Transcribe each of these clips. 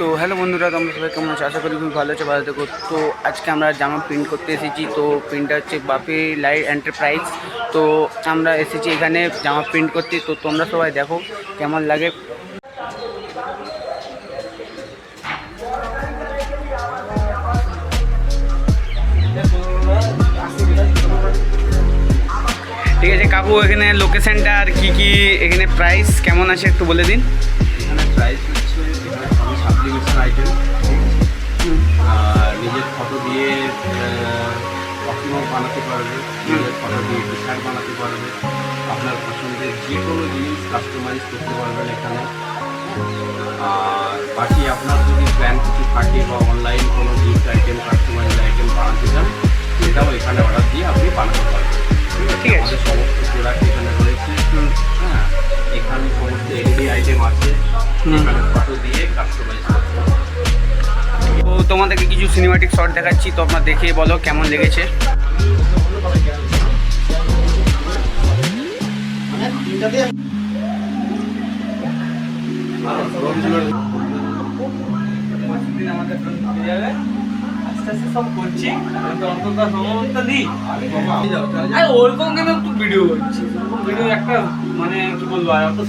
তো হ্যালো বন্ধুরা, তোমরা সবাই কেমন আছো? আশা করি খুব ভালো আছে, ভালো থেকো। তো আজকে আমরা জামা প্রিন্ট করতে এসেছি। তো প্রিন্টটা হচ্ছে বাপি লাইট এন্টারপ্রাইজ তো আমরা এসেছি এখানে জামা প্রিন্ট করতে। তো তোমরা সবাই দেখো কেমন লাগে। ঠিক আছে, কাকু, এখানে লোকেশনটা আর কি কি, এখানে প্রাইস কেমন আছে একটু বলে দিন। প্রাইস সাবলিমেশন আইটেম আর নিজের ফটো দিয়ে অসীমক বানাতে পারবে। নিজের ফটো দিয়ে টি শার্ট বানাতে পারবে। আপনার পছন্দের যে কোনো জিনিস কাস্টমাইজ করতে পারবেন এখানে। আর বাকি আপনার যদি প্ল্যান কিছু থাকে বা অনলাইন কোনো গিফট আইটেম কাস্টমাইজ আইটেম বানাতে চান সেটাও এখানে অর্ডার দিয়ে আপনি বানাতে পারবেন। আমাদের সমস্ত প্রোডাক্ট এখানে রয়েছে। হ্যাঁ এখানে সমস্ত এলইডি আইটেম আছে। এখানে তোমাদেরকে কিছু সিনেমাটিক শট দেখাচ্ছি, তো আপনার দেখে বলো কেমন লেগেছে। সব করছি ওরকম কেন একটু ভিডিও করছি ভিডিও একটা মানে কি বলব, আর অত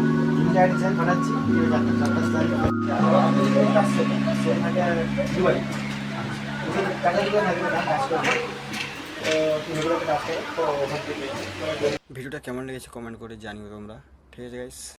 ভিডিওটা কেমন লেগেছে কমেন্ট করে জানিও তোমরা। ঠিক আছে গাইস